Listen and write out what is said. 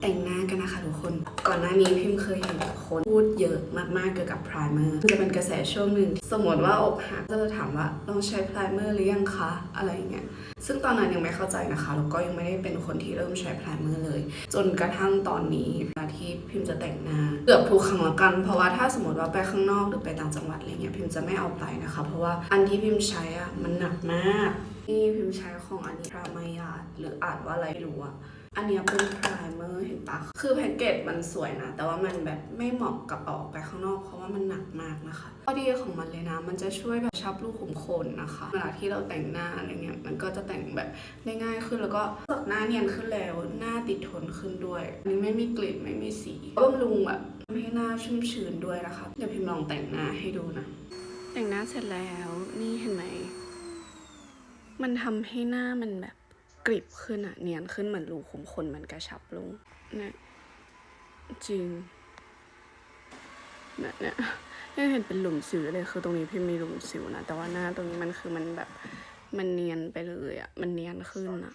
แต่งหน้ากันนะคะทุกคน ก่อนหน้านี้พิมเคยเห็นคนพูดเยอะมากๆเกี่ยวกับพรายเมอร์จะเป็นกระแสช่วงหนึ่ง สมมติว่าอกหักก็จะถามว่าลองใช้พรายเมอร์หรือยังคะอะไรอย่างเงี้ย ซึ่งตอนนั้นยังไม่เข้าใจนะคะแล้วก็ยังไม่ได้เป็นคนที่เริ่มใช้พรายเมอร์เลย จนกระทั่งตอนนี้เวลาที่พิมจะแต่งหน้าเกือบทุกครั้งแล้วกัน เพราะว่าถ้าสมมติว่าไปข้างนอกหรือไปต่างจังหวัดอะไรเงี้ยพิมจะไม่เอาไปนะคะ เพราะว่าอันที่พิมใช้อะมันหนักมากนี่พิมใช้ของอันนี้พรามายาดหรืออ่านว่าอะไรไม่รู้อะ อันเนี้ยเป็นพรายเมอร์เห็นปะคือแพ็กเกจมันสวยนะ แต่ว่ามันแบบไม่เหมาะกับออกไปข้างนอก เพราะว่ามันหนักมากนะคะข้อดีของมันเลยนะ มันจะช่วยแบบชับรูขุมขนนะคะ เวลาที่เราแต่งหน้าอะไรเงี้ย มันก็จะแต่งแบบได้ง่ายขึ้นแล้วก็หน้าเนียนขึ้นแล้ว หน้าติดทนขึ้นด้วย อันนี้ไม่มีกลิ่นไม่มีสีบำรุงแบบทำให้หน้าชุ่มชื้นด้วยนะคะ เดี๋ยวพิมลองแต่งหน้าให้ดูนะ แต่งหน้าเสร็จแล้ว นี่เห็นไหม มันทำให้หน้ามันแบบ กริบขึ้นอะเนียนขึ้นเหมือนรูขุมขนมันกระชับลงเนี่ยจริงเนี่ยเนี่ยยังเห็นเป็นหลุมสิวเลยคือตรงนี้พี่มีหลุมสิวนะแต่ว่าหน้าตรงนี้มันคือมันแบบมันเนียนไปเลยอะมันเนียนขึ้นอะ